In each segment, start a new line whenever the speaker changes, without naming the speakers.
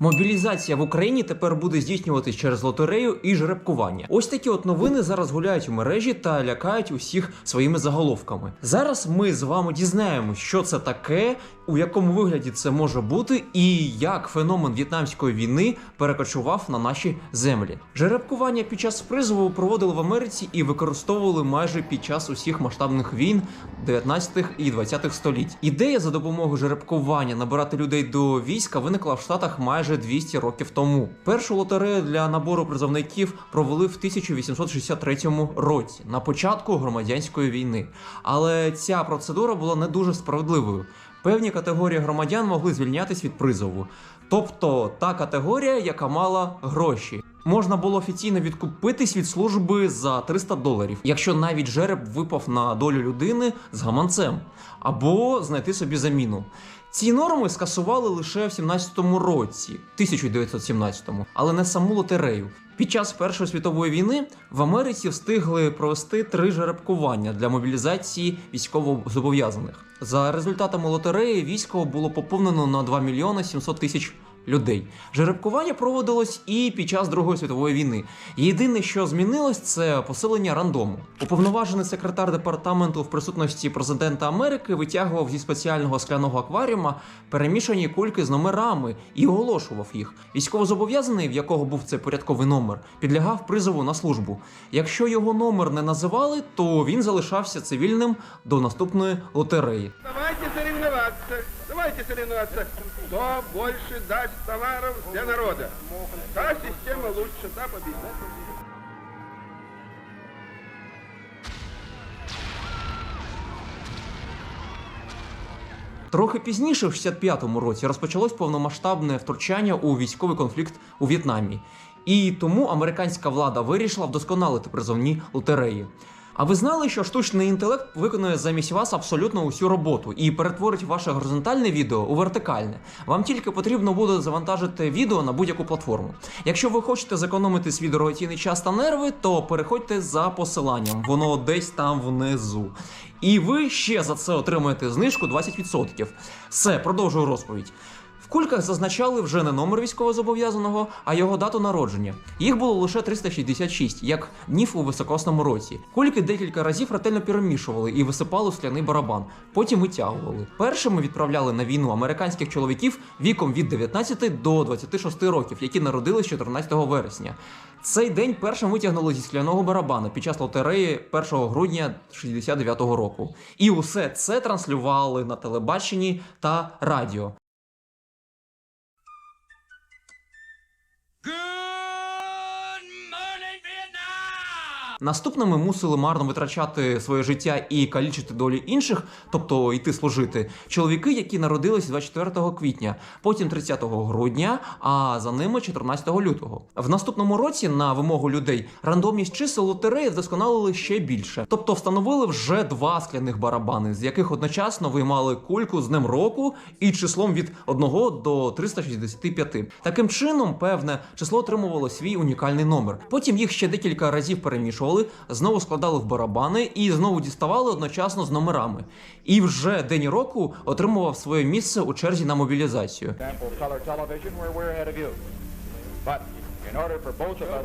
Мобілізація в Україні тепер буде здійснюватись через лотерею і жеребкування. Ось такі от новини зараз гуляють у мережі та лякають усіх своїми заголовками. Зараз ми з вами дізнаємось, що це таке, у якому вигляді це може бути, і як феномен в'єтнамської війни перекочував на наші землі. Жеребкування під час призову проводили в Америці і використовували майже під час усіх масштабних війн 19 і 20 століть. Ідея за допомогою жеребкування набирати людей до війська виникла в Штатах майже 200 років тому. Першу лотерею для набору призовників провели в 1863 році на початку громадянської війни. Але ця процедура була не дуже справедливою. Певні категорії громадян могли звільнятись від призову. Тобто та категорія, яка мала гроші. Можна було офіційно відкупитись від служби за 300 доларів, якщо навіть жереб випав на долю людини з гаманцем, або знайти собі заміну. Ці норми скасували лише в 17-му році, 1917-му, але не саму лотерею. Під час Першої світової війни в Америці встигли провести три жеребкування для мобілізації військовозобов'язаних. За результатами лотереї військо було поповнено на 2 мільйони 700 тисяч людей. Жеребкування проводилось і під час Другої світової війни. Єдине, що змінилось, це посилення рандому. Уповноважений секретар департаменту в присутності президента Америки витягував зі спеціального скляного акваріума перемішані кульки з номерами і оголошував їх. Військовозобов'язаний, в якого був цей порядковий номер, підлягав призову на службу. Якщо його номер не називали, то він залишався цивільним до наступної лотереї.
Давайте соревноваться. Давайте соревноваться. Кто больше даст товаров для народа? Та система лучше, та победит.
Трохи пізніше, в 65-му році, розпочалось повномасштабне втручання у військовий конфлікт у В'єтнамі. І тому американська влада вирішила вдосконалити призовні лотереї. А ви знали, що штучний інтелект виконує замість вас абсолютно усю роботу і перетворить ваше горизонтальне відео у вертикальне. Вам тільки потрібно буде завантажити відео на будь-яку платформу. Якщо ви хочете зекономити свій дорогоцінний час та нерви, то переходьте за посиланням, воно десь там внизу. І ви ще за це отримаєте знижку 20%. Все, продовжую розповідь. В кульках зазначали вже не номер військовозобов'язаного, а його дату народження. Їх було лише 366, як днів у високосному році. Кульки декілька разів ретельно перемішували і висипали у скляний барабан, потім витягували. Першими відправляли на війну американських чоловіків віком від 19 до 26 років, які народились 14 вересня. Цей день першим витягнули зі скляного барабана під час лотереї 1 грудня 69-го року. І усе це транслювали на телебаченні та радіо. Наступними мусили марно витрачати своє життя і калічити долі інших, тобто йти служити, чоловіки, які народились 24 квітня, потім 30 грудня, а за ними 14 лютого. В наступному році на вимогу людей рандомність чисел лотереї вдосконалили ще більше, тобто встановили вже два скляних барабани, з яких одночасно виймали кульку з днем року і числом від 1 до 365. Таким чином, певне число отримувало свій унікальний номер. Потім їх ще декілька разів перемішували, знову складали в барабани і знову діставали одночасно з номерами. І вже день року отримував своє місце у черзі на мобілізацію.
for both of us,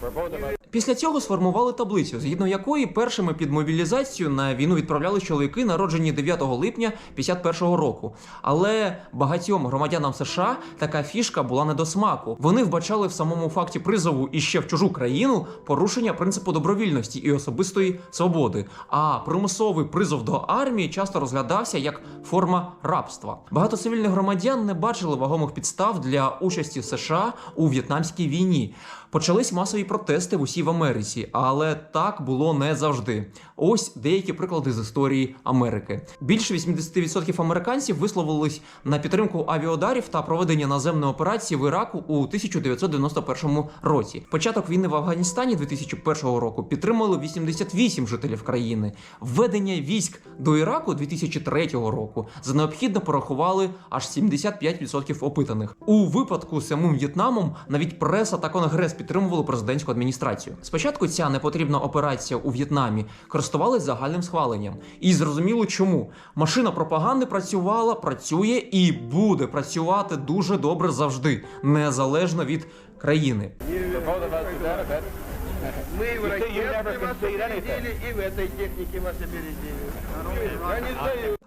for both of us
Після цього сформували таблицю, згідно якої першими під мобілізацію на війну відправляли чоловіки, народжені 9 липня 51-го року. Але багатьом громадянам США така фішка була не до смаку. Вони вбачали в самому факті призову і ще в чужу країну порушення принципу добровільності і особистої свободи. А примусовий призов до армії часто розглядався як форма рабства. Багато цивільних громадян не бачили вагомих підстав для участі США у в'єтнамській війні. Почались масові протести в усій в Америці, але так було не завжди. Ось деякі приклади з історії Америки. Більше 80% американців висловились на підтримку авіаударів та проведення наземної операції в Іраку у 1991 році. Початок війни в Афганістані 2001 року підтримали 88 жителів країни. Введення військ до Іраку 2003 року за необхідно порахували аж 75% опитаних. У випадку з самим В'єтнамом навіть преса та конгрес підтримували президентську адміністрацію. Спочатку ця непотрібна операція у В'єтнамі користувалась загальним схваленням, і зрозуміло чому. Машина пропаганди працювала, працює і буде працювати дуже добре завжди, незалежно від країни.
Мы в
never
вас опередили, и в этой технике вас опередили.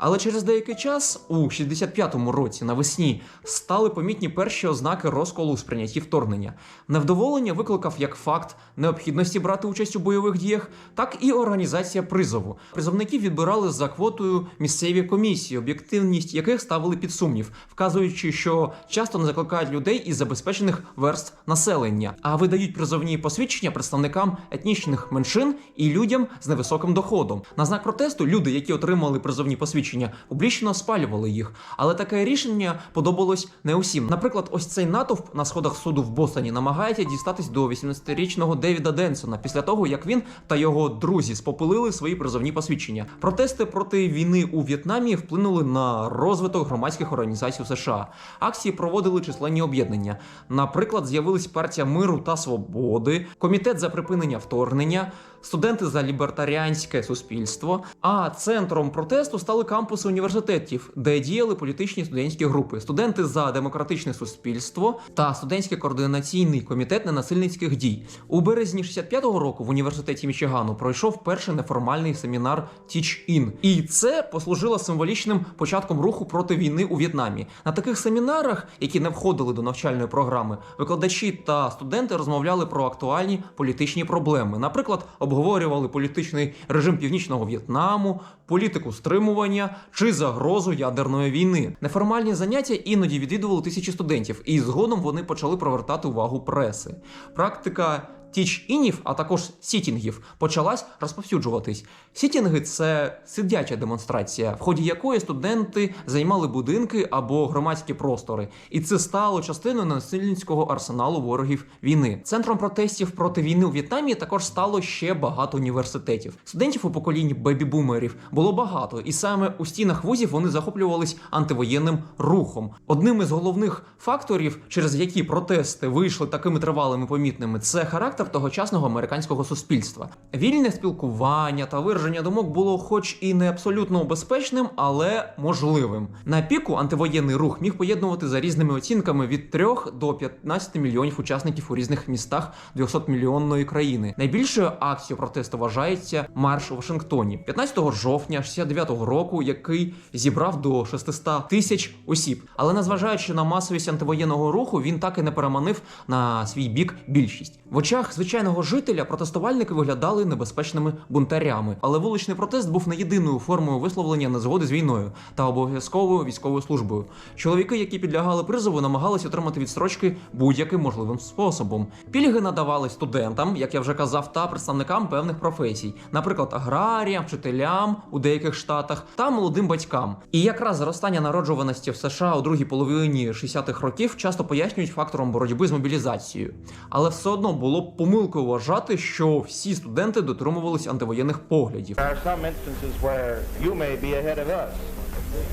Але через деякий час, у 65-му році навесні, стали помітні перші ознаки розколу у сприйнятті вторгнення. Невдоволення викликав як факт необхідності брати участь у бойових діях, так і організація призову. Призовників відбирали за квотою місцеві комісії, об'єктивність яких ставили під сумнів, вказуючи, що часто не закликають людей із забезпечених верств населення, а видають призовні посвідчення представникам етнічних меншин і людям з невисоким доходом. На знак протесту люди, які отримали призовні посвідчення, публічно спалювали їх. Але таке рішення подобалось не усім. Наприклад, ось цей натовп на сходах суду в Бостоні намагається дістатись до 18-річного Девіда Денсона після того, як він та його друзі спопилили свої призовні посвідчення. Протести проти війни у В'єтнамі вплинули на розвиток громадських організацій у США. Акції проводили численні об'єднання. Наприклад, з'явились партія миру та свободи, комітет за припинення вторгнення, студенти за лібертаріанське суспільство. А центром протесту стали кампуси університетів, де діяли політичні студентські групи, студенти за демократичне суспільство та студентський координаційний комітет ненасильницьких дій. У березні 65-го року в університеті Мічигану пройшов перший неформальний семінар Teach In. І це послужило символічним початком руху проти війни у В'єтнамі. На таких семінарах, які не входили до навчальної програми, викладачі та студенти розмовляли про актуальні політичні проблеми. Наприклад, обговорювали політичний режим північного В'єтнаму, політику стримування чи загрозу ядерної війни. Неформальні заняття іноді відвідували тисячі студентів, і згодом вони почали привертати увагу преси. Практика. Тіч-інів, а також сітінгів, почалась розповсюджуватись. Сітінги це сидяча демонстрація, в ході якої студенти займали будинки або громадські простори, і це стало частиною насильницького арсеналу ворогів війни. Центром протестів проти війни у В'єтнамі також стало ще багато університетів. Студентів у поколінні бебі-бумерів було багато, і саме у стінах вузів вони захоплювались антивоєнним рухом. Одним із головних факторів, через які протести вийшли такими тривалими помітними, це характер тогочасного американського суспільства. Вільне спілкування та вираження думок було, хоч і не абсолютно безпечним, але можливим. На піку антивоєнний рух міг поєднувати за різними оцінками від 3 до 15 мільйонів учасників у різних містах 200-мільйонної країни. Найбільшою акцією протесту вважається марш у Вашингтоні 15 жовтня 69-го року, який зібрав до 600 тисяч осіб. Але незважаючи на масовість антивоєнного руху, він так і не переманив на свій бік більшість. В очах звичайного жителя протестувальники виглядали небезпечними бунтарями, але вуличний протест був не єдиною формою висловлення незгоди з війною та обов'язковою військовою службою. Чоловіки, які підлягали призову, намагалися отримати відстрочки будь-яким можливим способом. Пільги надавали студентам, як я вже казав, та представникам певних професій, наприклад, аграріям, вчителям у деяких штатах та молодим батькам. І якраз зростання народжуваності в США у другій половині 60-х років часто пояснюють фактором боротьби з мобілізацією. Але все одно було помилкою вважати, що всі студенти дотримувались антивоєнних поглядів.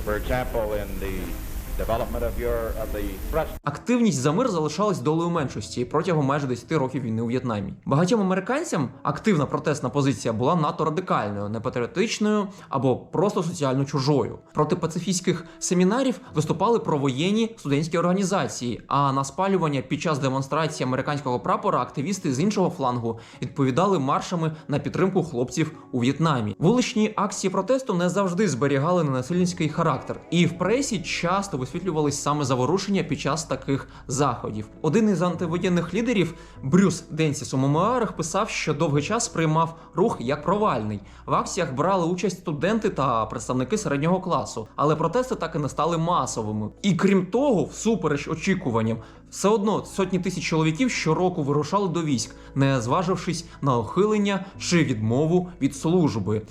For example, in the
Активність за мир залишалась долею меншості протягом майже 10 років війни у В'єтнамі. Багатьом американцям активна протестна позиція була надто радикальною, непатріотичною або просто соціально чужою. Проти пацифістських семінарів виступали провоєнні студентські організації. А на спалювання під час демонстрації американського прапора активісти з іншого флангу відповідали маршами на підтримку хлопців у В'єтнамі. Вуличні акції протесту не завжди зберігали ненасильницький характер, і в пресі часто висвітлювались саме заворушення під час таких заходів. Один із антивоєнних лідерів Брюс Денсіс у мемуарах писав, що довгий час сприймав рух як провальний. В акціях брали участь студенти та представники середнього класу, але протести так і не стали масовими. І крім того, всупереч очікуванням, все одно сотні тисяч чоловіків щороку вирушали до військ, не зважившись на ухилення чи відмову від служби.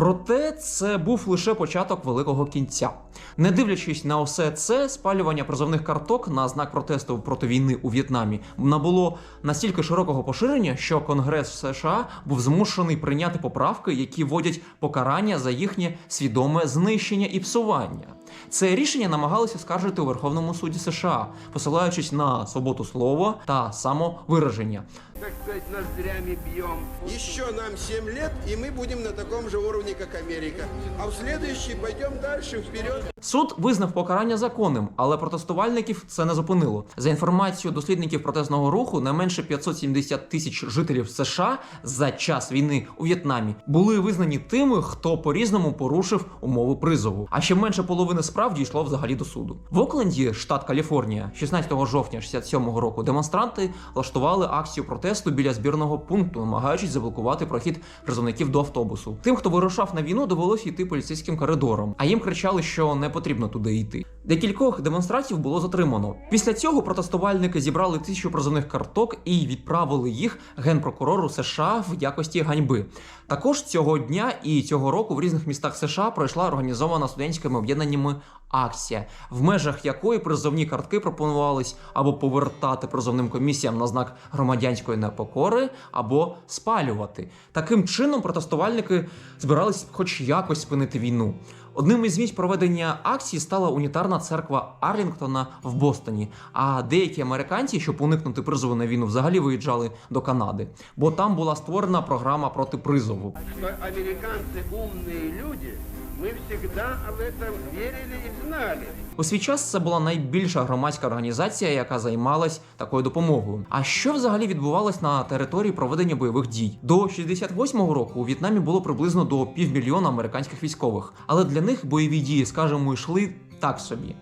Проте це був лише початок великого кінця. Не дивлячись на усе це, спалювання призовних карток на знак протесту проти війни у В'єтнамі набуло настільки широкого поширення, що Конгрес США був змушений прийняти поправки, які вводять покарання за їхнє свідоме знищення і псування. Це рішення намагалися скаржити у Верховному суді США, посилаючись на свободу слова та самовираження.
Так сказать, ноздрями бьем.
Еще нам 7 лет, и мы будем на таком же уровне, как Америка. А в следующий пойдем дальше, вперед.
Суд визнав покарання законним, але протестувальників це не зупинило. За інформацією дослідників протестного руху, не менше 570 тисяч жителів США за час війни у В'єтнамі були визнані тими, хто по-різному порушив умови призову. А ще менше половини справ дійшло взагалі до суду. В Окленді, штат Каліфорнія, 16 жовтня 67-го року демонстранти влаштували акцію протесту біля збірного пункту, намагаючись заблокувати прохід призовників до автобусу. Тим, хто вирушав на війну, довелося йти поліцейським коридором, а їм кричали, що не потрібно туди йти. Декількох демонстрантів було затримано. Після цього протестувальники зібрали тисячу призовних карток і відправили їх генпрокурору США в якості ганьби. Також цього дня і цього року в різних містах США пройшла організована студентськими об'єднаннями акція, в межах якої призовні картки пропонувались або повертати призовним комісіям на знак громадянської непокори, або спалювати. Таким чином протестувальники збирались хоч якось спинити війну. Одним із місць проведення акції стала унітарна церква Арлінгтона в Бостоні. А деякі американці, щоб уникнути призову на війну, взагалі виїжджали до Канади, бо там була створена програма проти призову.
Что американцы умные люди, мы завжди об этом вірили і знали.
У свій час це була найбільша громадська організація, яка займалась такою допомогою. А що взагалі відбувалось на території проведення бойових дій? До 68-го року у В'єтнамі було приблизно до півмільйона американських військових, але для них бойові дії, скажімо, йшли так собі.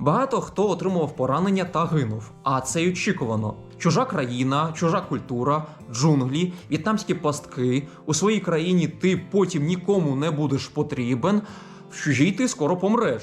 Багато хто отримував поранення та гинув, а це й очікувано. Чужа країна, чужа культура, джунглі, в'єтнамські пастки. У своїй країні ти потім нікому не будеш потрібен. В чужій ти скоро помреш.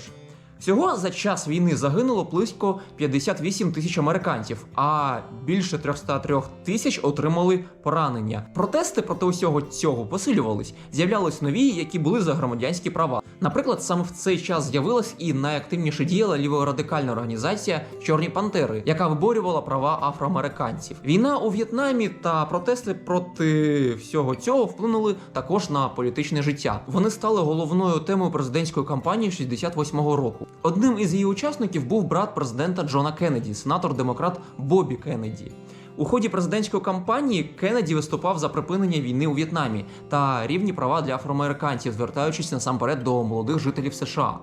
Всього за час війни загинуло близько 58 тисяч американців, а більше 303 тисяч отримали поранення. Протести проти усього цього посилювались, з'являлись нові, які були за громадянські права. Наприклад, саме в цей час з'явилась і найактивніше діяла ліворадикальна організація Чорні Пантери, яка виборювала права афроамериканців. Війна у В'єтнамі та протести проти всього цього вплинули також на політичне життя. Вони стали головною темою президентської кампанії 68-го року. Одним із її учасників був брат президента Джона Кеннеді, сенатор-демократ Бобі Кеннеді. У ході президентської кампанії Кеннеді виступав за припинення війни у В'єтнамі та рівні права для афроамериканців, звертаючись насамперед до молодих жителів США.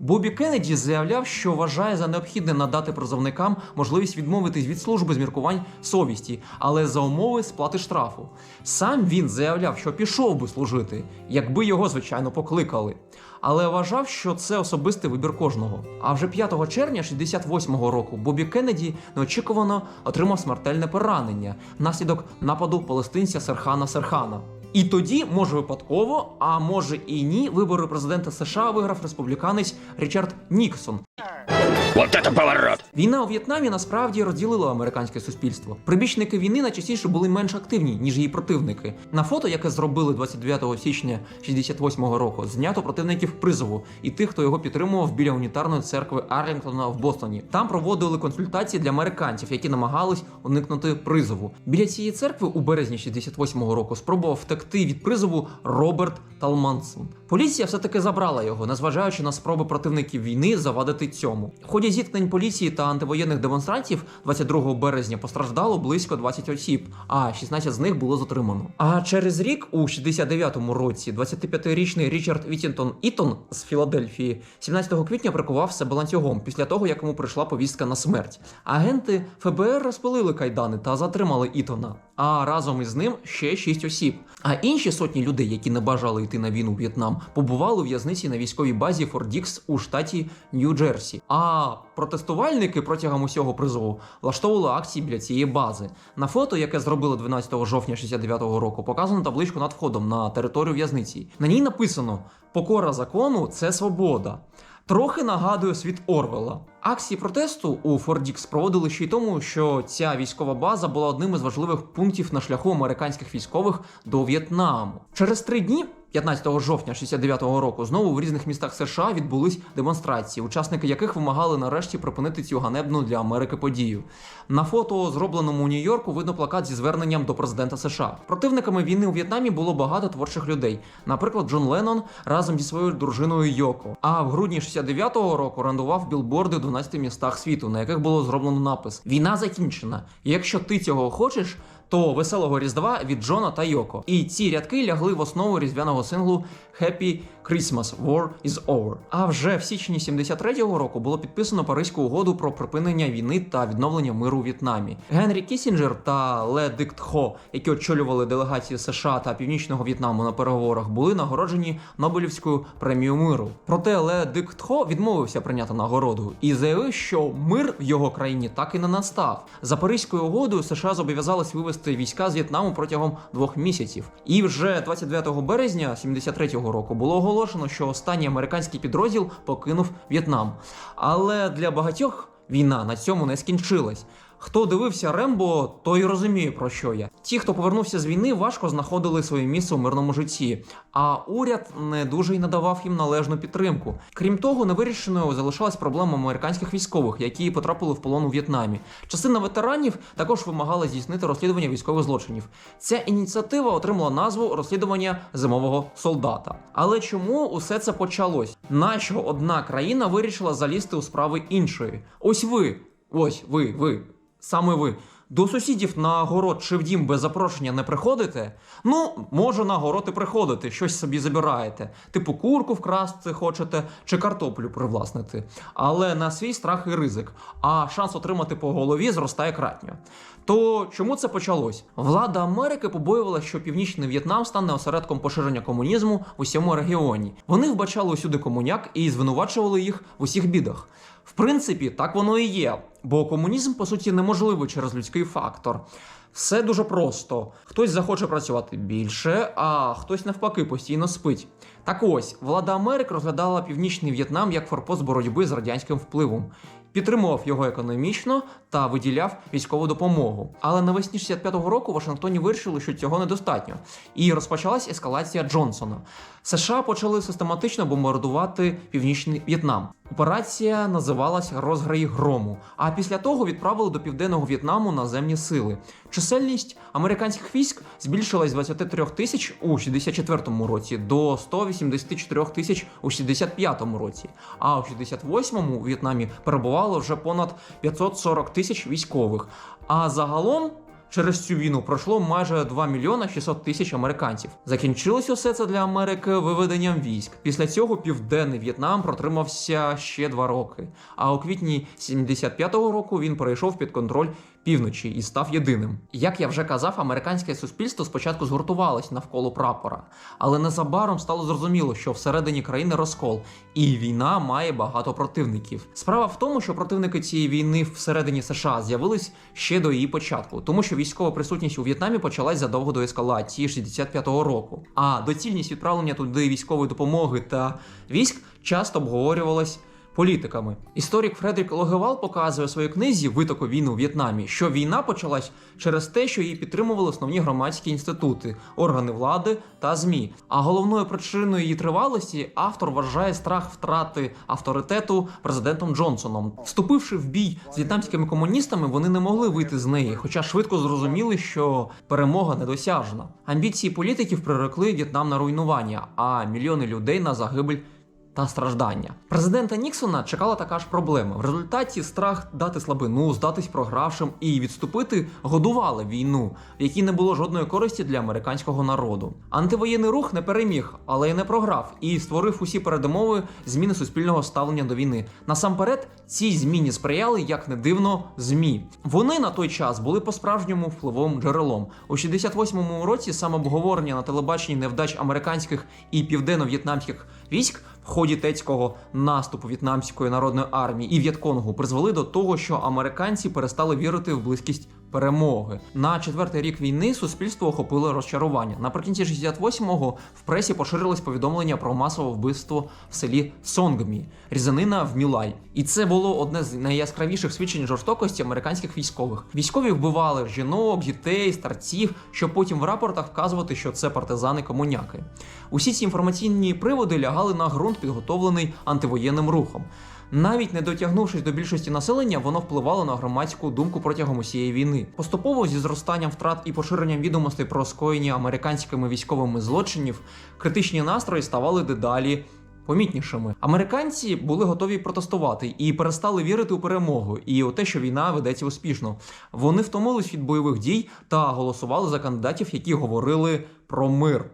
Бобі Кеннеді заявляв, що вважає за необхідне надати призовникам можливість відмовитись від служби з міркувань совісті, але за умови сплати штрафу. Сам він заявляв, що пішов би служити, якби його звичайно покликали. Але вважав, що це особистий вибір кожного. А вже 5 червня 68-го року Бобі Кеннеді неочікувано отримав смертельне поранення внаслідок нападу палестинця Серхана Серхана. І тоді, може випадково, а може і ні, вибори президента США виграв республіканець Річард Ніксон. Війна у В'єтнамі насправді розділила американське суспільство. Прибічники війни найчастіше були менш активні, ніж її противники. На фото, яке зробили 29 січня 68-го року, знято противників призову і тих, хто його підтримував біля унітарної церкви Арлінгтона в Бостоні. Там проводили консультації для американців, які намагались уникнути призову. Біля цієї церкви у березні 68-го року спробував втекти від призову Роберт Талмансон. Поліція все-таки забрала його, незважаючи на спроби противників війни завадити цьому. В ході зіткнень поліції та антивоєнних демонстрантів 22 березня постраждало близько 20 осіб, а 16 з них було затримано. А через рік, у 69-му році, 25-річний Річард Вітінтон Ітон з Філадельфії 17 квітня прикував себе після того, як йому прийшла повістка на смерть. Агенти ФБР розпилили кайдани та затримали Ітона. А разом із ним ще 6 осіб. А інші сотні людей, які не бажали йти на війну в В'єтнам, побували у в'язниці на військовій базі Форт Дікс у штаті Нью-Джерсі. А протестувальники протягом усього призову влаштовували акції біля цієї бази. На фото, яке зробили 12 жовтня 69-го року, показано табличку над входом на територію в'язниці. На ній написано: Покора закону це свобода. Трохи нагадує світ Орвела. Акції протесту у Фордікс проводили ще й тому, що ця військова база була одним із важливих пунктів на шляху американських військових до В'єтнаму. Через три дні, 15 жовтня 69-го року знову в різних містах США відбулись демонстрації, учасники яких вимагали нарешті припинити цю ганебну для Америки подію. На фото, зробленому у Нью-Йорку, видно плакат зі зверненням до президента США. Противниками війни у В'єтнамі було багато творчих людей. Наприклад, Джон Леннон разом зі своєю дружиною Йоко. А в грудні 69-го року орендував білборди у 12 містах світу, на яких було зроблено напис: Війна закінчена. Якщо ти цього хочеш. То веселого різдва від Джона та Йоко. І ці рядки лягли в основу різдвяного синглу Happy Christmas War is Over. А вже в січні 73-го року було підписано Паризьку угоду про припинення війни та відновлення миру у В'єтнамі. Генрі Кісінджер та Ле Дикт Хо, які очолювали делегації США та Північного В'єтнаму на переговорах, були нагороджені Нобелівською премією миру. Проте Ле Дикт Хо відмовився прийняти нагороду і заявив, що мир в його країні так і не настав. За Паризькою угодою США зобов'язались вивести війська з В'єтнаму протягом двох місяців. І вже 29 березня 73-го року було оголошено, що останній американський підрозділ покинув В'єтнам. Але для багатьох війна на цьому не скінчилась. Хто дивився Рембо, той розуміє про що я. Ті, хто повернувся з війни, важко знаходили своє місце у мирному житті, а уряд не дуже й надавав їм належну підтримку. Крім того, невирішеною залишалась проблема американських військових, які потрапили в полон у В'єтнамі. Частина ветеранів також вимагала здійснити розслідування військових злочинів. Ця ініціатива отримала назву розслідування зимового солдата. Але чому усе це почалось? Нащо одна країна вирішила залізти у справи іншої? Ось ви, ось ви, ви. Саме ви. До сусідів на город чи в дім без запрошення не приходите? Ну, може, на город і приходите, щось собі забираєте. Типу курку вкрасти хочете чи картоплю привласнити. Але на свій страх і ризик. А шанс отримати по голові зростає кратньо. То чому це почалось? Влада Америки побоювала, що північний В'єтнам стане осередком поширення комунізму в усьому регіоні. Вони вбачали усюди комуняк і звинувачували їх в усіх бідах. В принципі, так воно і є, бо комунізм по суті неможливий через людський фактор. Все дуже просто. Хтось захоче працювати більше, а хтось навпаки постійно спить. Так ось, влада Америки розглядала північний В'єтнам як форпост боротьби з радянським впливом, підтримував його економічно та виділяв військову допомогу. Але навесні 65-го року Вашингтоні вирішили, що цього недостатньо, і розпочалась ескалація Джонсона. США почали систематично бомбардувати північний В'єтнам. Операція називалась Розграї грому. А після того відправили до південного В'єтнаму наземні сили. Чисельність американських військ збільшилась з 23 тисяч у 64-му році до 184 тисяч у 65-му році. А у 68-му у В'єтнамі перебувало вже понад 540 тисяч військових. А загалом. Через цю війну пройшло майже 2 мільйона 600 тисяч американців. Закінчилось усе це для Америки виведенням військ. Після цього південний В'єтнам протримався ще два роки. А у квітні 75-го року він перейшов під контроль півночі і став єдиним. Як я вже казав, американське суспільство спочатку згуртувалось навколо прапора, але незабаром стало зрозуміло, що всередині країни розкол, і війна має багато противників. Справа в тому, що противники цієї війни всередині США з'явились ще до її початку, тому що військова присутність у В'єтнамі почалась задовго до ескалації 65-го року. А доцільність відправлення туди військової допомоги та військ часто обговорювалась політиками. Історик Фредерік Логевал показує у своїй книзі Витоку війни у В'єтнамі, що війна почалась через те, що її підтримували основні громадські інститути, органи влади та ЗМІ. А головною причиною її тривалості автор вважає страх втрати авторитету президентом Джонсоном. Вступивши в бій з в'єтнамськими комуністами, вони не могли вийти з неї, хоча швидко зрозуміли, що перемога недосяжна. Амбіції політиків прирекли В'єтнам на руйнування, а мільйони людей на загибель та страждання. Президента Ніксона чекала така ж проблема. В результаті страх дати слабину, здатись програвшим і відступити годували війну, в якій не було жодної користі для американського народу. Антивоєнний рух не переміг, але й не програв, і створив усі передумови зміни суспільного ставлення до війни. Насамперед, цій зміні сприяли, як не дивно, змі. Вони на той час були по-справжньому впливовим джерелом. У 68-му році саме обговорення на телебаченні невдач американських і південно-в'єтнамських військ ході тецького наступу в'єтнамської народної армії. І В'ятконгу призвели до того, що американці перестали вірити в близькість перемоги. На четвертий рік війни суспільство охопило розчарування. Наприкінці 68-го в пресі поширились повідомлення про масове вбивство в селі Сонгмі, різанина в Мілай. І це було одне з найяскравіших свідчень жорстокості американських військових. Військові вбивали жінок, дітей, старців, щоб потім в рапортах вказувати, що це партизани комуняки. Усі ці інформаційні приводи лягали на ґрунт, підготовлений антивоєнним рухом. Навіть не дотягнувшись до більшості населення, воно впливало на громадську думку протягом усієї війни. Поступово зі зростанням втрат і поширенням відомостей про скоєння американськими військовими злочинів, критичні настрої ставали дедалі. Помітнішими американці були готові протестувати і перестали вірити у перемогу і у те, що війна ведеться успішно. Вони втомились від бойових дій та голосували за кандидатів, які говорили про мир.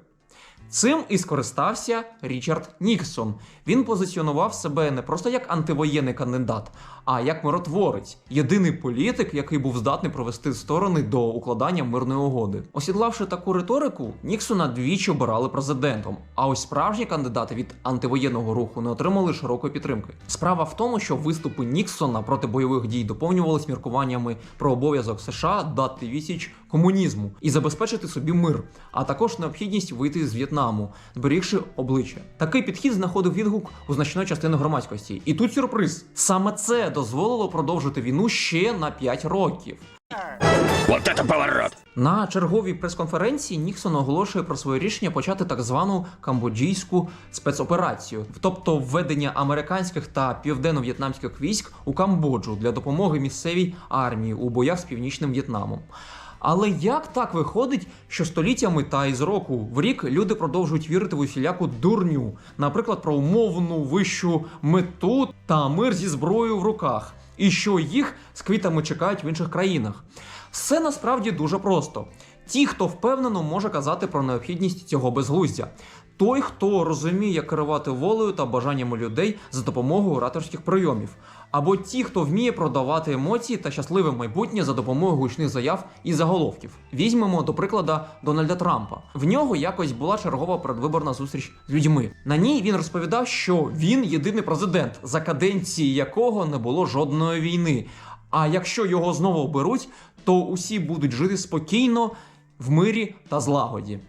Цим і скористався Річард Ніксон. Він позиціонував себе не просто як антивоєнний кандидат, а як миротворець, єдиний політик, який був здатний провести сторони до укладання мирної угоди. Осідлавши таку риторику, Ніксона двічі обирали президентом. А ось справжні кандидати від антивоєнного руху не отримали широкої підтримки. Справа в тому, що виступи Ніксона проти бойових дій доповнювалися міркуваннями про обов'язок США дати відсіч комунізму і забезпечити собі мир, а також необхідність вийти з В'єтнаму, зберігши обличчя. Такий підхід знаходив відгук у значної частини громадськості. І тут сюрприз: саме це дозволило продовжити війну ще на 5 років. На черговій прес-конференції Ніксон оголошує про своє рішення почати так звану камбоджійську спецоперацію, тобто введення американських та південно-в'єтнамських військ у Камбоджу для допомоги місцевій армії у боях з північним В'єтнамом. Але як так виходить, що століттями та із року в рік люди продовжують вірити в усіляку дурню, наприклад, про умовну вищу мету та мир зі зброєю в руках, і що їх з квітами чекають в інших країнах? Все насправді дуже просто. Ті, хто впевнено може казати про необхідність цього безглуздя. Той, хто розуміє, як керувати волею та бажаннями людей за допомогою ораторських прийомів, або ті, хто вміє продавати емоції та щасливе майбутнє за допомогою гучних заяв і заголовків. Візьмемо до прикладу Дональда Трампа. В нього якось була чергова передвиборна зустріч з людьми. На ній він розповідав, що він єдиний президент, за каденції якого не було жодної війни. А якщо його знову оберуть, то усі будуть жити спокійно, в мирі та злагоді.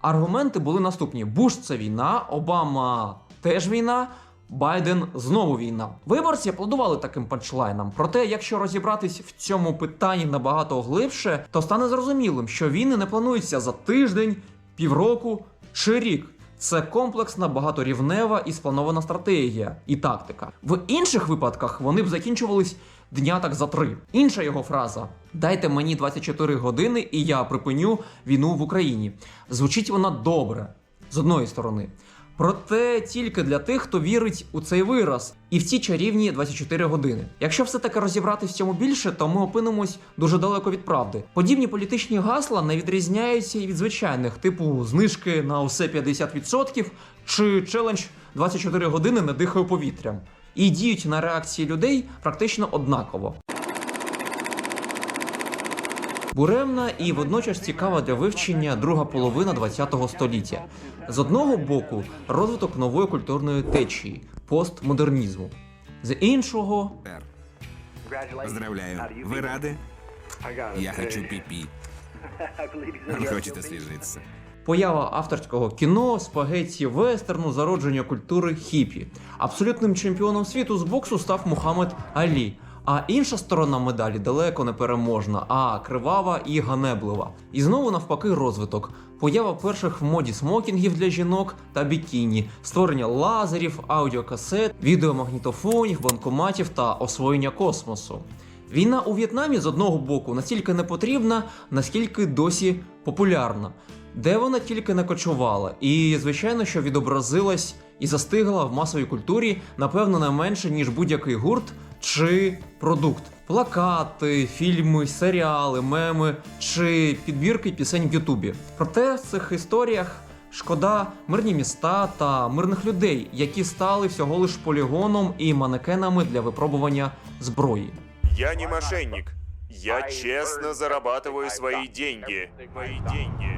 Аргументи були наступні: Буш це війна, Обама теж війна. Байден знову війна. Виборці аплодували таким панчлайнам. Проте, якщо розібратись в цьому питанні набагато глибше, то стане зрозумілим, що війни не плануються за тиждень, півроку чи рік. Це комплексна, багаторівнева і спланована стратегія і тактика. В інших випадках вони б закінчувались дня так за три. Інша його фраза: Дайте мені 24 години, і я припиню війну в Україні. Звучить вона добре з одної сторони. Проте тільки для тих, хто вірить у цей вираз, і в ці чарівні 24 години. Якщо все таки розібратись в цьому більше, то ми опинимось дуже далеко від правди. Подібні політичні гасла не відрізняються і від звичайних, типу знижки на усе 50% чи челендж 24 години не дихаю повітрям. І діють на реакції людей практично однаково. Буремна і водночас цікава для вивчення друга половина ХХ століття. З одного боку, розвиток нової культурної течії постмодернізму, з іншого
Поздравляю. Вы рады? Я хочу пипи. Он хочет освежиться.
поява авторського кіно, спагетті вестерну, зародження культури хіпі. Абсолютним чемпіоном світу з боксу став Мухаммед Алі. А інша сторона медалі далеко не переможна, а кривава і ганеблива. І знову навпаки розвиток. Поява перших в моді смокінгів для жінок та бікіні, створення лазерів, аудіокасет, відеомагнітофонів, банкоматів та освоєння космосу. Війна у В'єтнамі з одного боку настільки не потрібна, наскільки досі популярна, де вона тільки не кочувала, і звичайно, що відобразилась і застигла в масовій культурі, напевно, не менше ніж будь-який гурт чи продукт. Плакати, фільми, серіали, меми чи підбірки пісень в Ютубі. Проте в цих історіях шкода мирні міста та мирних людей, які стали всього лиш полігоном і манекенами для випробування зброї.
Я не мошенник. Я честно зарабатываю свои деньги. Мои деньги.